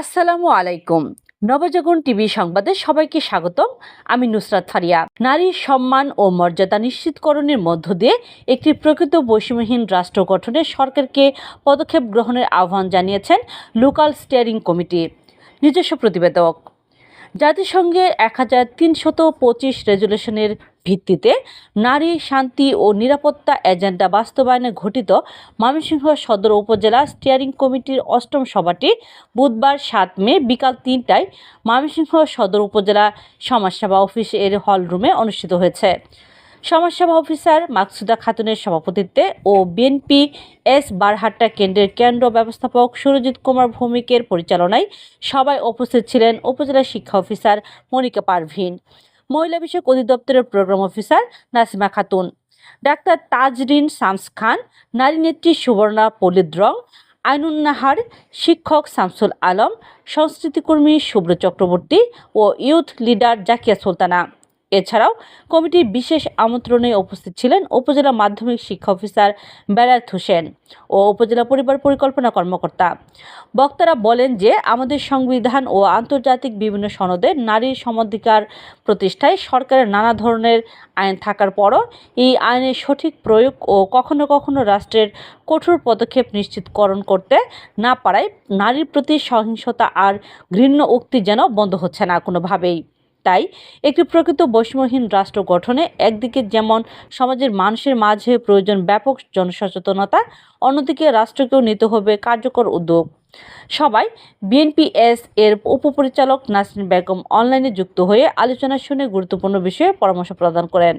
আসসালামু আলাইকুম। নবজাগরণ টিভি সংবাদে সবাইকে স্বাগতম। আমি নুসরাত ফারিয়া। নারীর সম্মান ও মর্যাদা নিশ্চিতকরণের মধ্য দিয়ে একটি প্রকৃত বৈষম্যহীন রাষ্ট্র গঠনে সরকারকে পদক্ষেপ গ্রহণের আহ্বান জানিয়েছেন লোকাল স্টিয়ারিং কমিটি। নিজস্ব প্রতিবেদক। জাতিসংঘের এক হাজার তিনশত পঁচিশ রেজুলেশনের ভিত্তিতে নারী শান্তি ও নিরাপত্তা এজেন্ডা বাস্তবায়নে ঘটিত ময়মনসিংহ সদর উপজেলা স্টিয়ারিং কমিটির অষ্টম সভাটি বুধবার সাত মে বিকাল তিনটায় ময়মনসিংহ সদর উপজেলা সমাজসেবা অফিস এর হল রুমে অনুষ্ঠিত হয়েছে। সমাজসেবা অফিসার মাকসুদা খাতুনের সভাপতিত্বে ও বিএনপি এস বারহাট্টা কেন্দ্রের কেন্দ্র ব্যবস্থাপক সুরজিৎ কুমার ভৌমিকের পরিচালনায় সবাই উপস্থিত ছিলেন উপজেলা শিক্ষা অফিসার মনিকা পারভিন, মহিলা বিষয়ক অধিদপ্তরের programme officer Nasima Khatun, doctor Tajrin Shams Khan, নারী নেত্রী সুবর্ণা পলিদ্রং আইনুন্নাহার শিক্ষক শামসুল আলম, সংস্কৃতিকর্মী শুভ্র চক্রবর্তী ও ইউথ লিডার জাকিয়া সুলতানা। এছাড়াও কমিটির বিশেষ আমন্ত্রণে উপস্থিত ছিলেন উপজেলা মাধ্যমিক শিক্ষা অফিসার বেলায়েত হোসেন ও উপজেলা পরিবার পরিকল্পনা কর্মকর্তা। বক্তারা বলেন যে, আমাদের সংবিধান ও আন্তর্জাতিক বিভিন্ন সনদে নারীর সমাধিকার প্রতিষ্ঠায় সরকারের নানা ধরনের আইন থাকার পরও এই আইনের সঠিক প্রয়োগ ও কখনো কখনো রাষ্ট্রের কঠোর পদক্ষেপ নিশ্চিতকরণ করতে না পারায় নারীর প্রতি সহিংসতা আর ঘৃণ্য উক্তি যেন বন্ধ হচ্ছে না কোনোভাবেই। তাই একটি প্রকৃত বৈষম্যহীন রাষ্ট্র গঠনে একদিকে যেমন সমাজের মানুষের মাঝে প্রয়োজন ব্যাপক জনসচেতনতা, অন্যদিকে রাষ্ট্রকেও নিতে হবে কার্যকর উদ্যোগ। সবাই বিএনপিএস এর উপপরিচালক নাসরিন বেগম অনলাইনে যুক্ত হয়ে আলোচনা শুনে গুরুত্বপূর্ণ বিষয়ে পরামর্শ প্রদান করেন।